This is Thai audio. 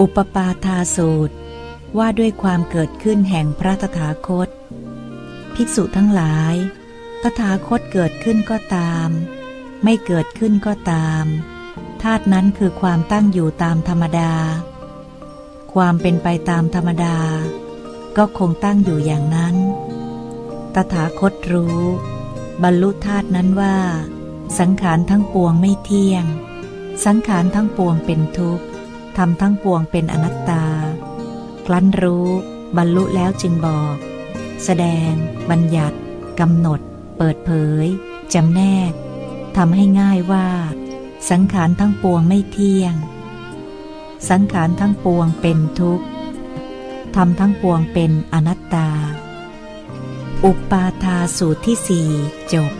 อุปปาทาสูตร ว่าด้วยความเกิดขึ้นแห่งพระตถาคต ภิกษุทั้งหลาย ตถาคตเกิดขึ้นก็ตาม ไม่เกิดขึ้นก็ตามธาตุนั้นคือความตั้งอยู่ตามธรรมดา ความเป็นไปตามธรรมดา ก็คงตั้งอยู่อย่างนั้น ตถาคตรู้ บรรลุธาตุนั้นว่า สังขารทั้งปวงไม่เที่ยง สังขารทั้งปวงเป็นทุกข์ ทำทั้งปวงเป็นอนัตตาครั้นรู้ บรรลุแล้วจึงบอก แสดง บัญญัติกำหนด เปิดเผยจำแนกทำให้ง่ายว่า สังขารทั้งปวงไม่เที่ยง สังขารทั้งปวงเป็นทุกข์ทำทั้งปวงเป็นอนัตตา อุปาทาสูตรที่สี่จบ